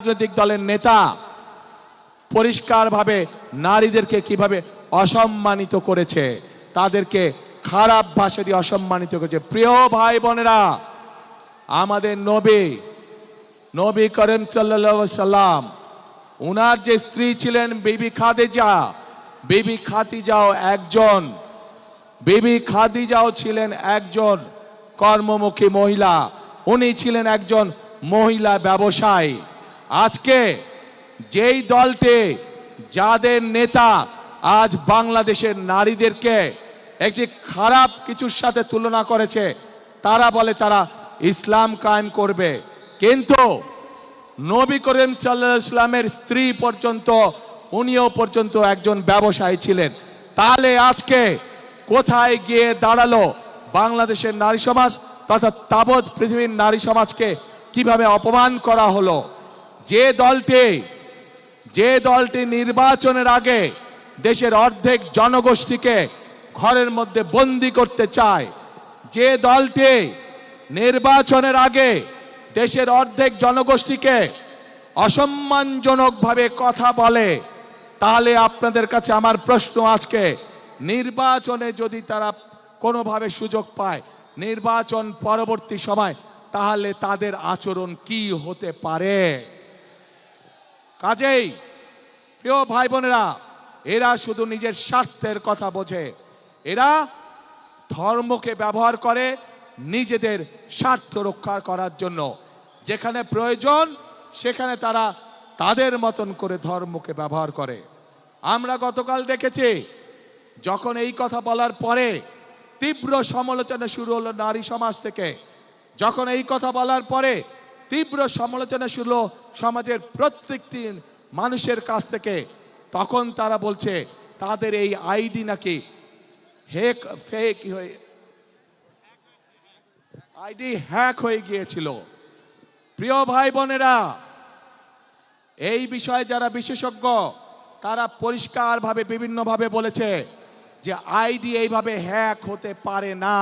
রাজনৈতিক দলের নেতা পরিষ্কারভাবে নারীদেরকে কীভাবে অসম্মানিত করেছে, তাদেরকে খারাপ ভাষা দিয়ে অসম্মানিত করেছে। প্রিয় ভাই বোনেরা, আমাদের নবী নবী করিম সাল্লা সাল্লাম উনার যে স্ত্রী ছিলেন বিবি খাদিজা, বিবি খাদিজাও একজন, বিবি খাদিজাও ছিলেন একজন কর্মমুখী মহিলা, উনি ছিলেন একজন মহিলা ব্যবসায়ী। আজকে যেই দলটি, যাদের নেতা আজ বাংলাদেশের নারীদেরকে একটি খারাপ কিছুর সাথে তুলনা করেছে, তারা বলে তারা ইসলাম কায়েম করবে। কিন্তু নবী করিম সাল্লাহ ইসলামের স্ত্রী পর্যন্ত, উনিও পর্যন্ত একজন ব্যবসায়ী ছিলেন। তাহলে আজকে কোথায় গিয়ে দাঁড়াল বাংলাদেশের নারী সমাজ তথা তাবৎ পৃথিবীর নারী সমাজকে কীভাবে অপমান করা হলো? যে দলটি যে দলটি নির্বাচনের আগে দেশের অর্ধেক জনগোষ্ঠীকে ঘরের মধ্যে বন্দি করতে চায়, যে দলটি নির্বাচনের আগে দেশের অর্ধেক জনগোষ্ঠীকে অসম্মানজনকভাবে কথা বলে, তাহলে আপনাদের কাছে আমার প্রশ্ন আজকে, নির্বাচনে যদি তারা কোনোভাবে সুযোগ পায়, নির্বাচন পরবর্তী সময়, তাহলে তাদের আচরণ কি হতে পারে? কাজেই প্রিয় ভাই বোনেরা এরা শুধু নিজের স্বার্থের কথা বোঝে। এরা ধর্মকে ব্যবহার করে নিজেদের স্বার্থ রক্ষা করার জন্য। যেখানে প্রয়োজন, সেখানে তারা তাদের মতন করে ধর্মকে ব্যবহার করে। আমরা গতকাল দেখেছি, যখন এই কথা বলার পরে তীব্র সমালোচনা শুরু হলো নারী সমাজ থেকে। যখন এই কথা বলার পরে তীব্র সমালোচনা হলো সমাজের প্রত্যেকটি মানুষের কাছ থেকে। তখন তারা বলছে, তাদের এই আইডি নাকি হেক ফেক হয়ে আইডি হ্যাক হয়ে গিয়েছিল। প্রিয় ভাই বোনেরা এই বিষয়ে যারা বিশেষজ্ঞ, তারা পরিষ্কারভাবে, বিভিন্নভাবে বলেছে যে আইডি এইভাবে হ্যাক হতে পারে না।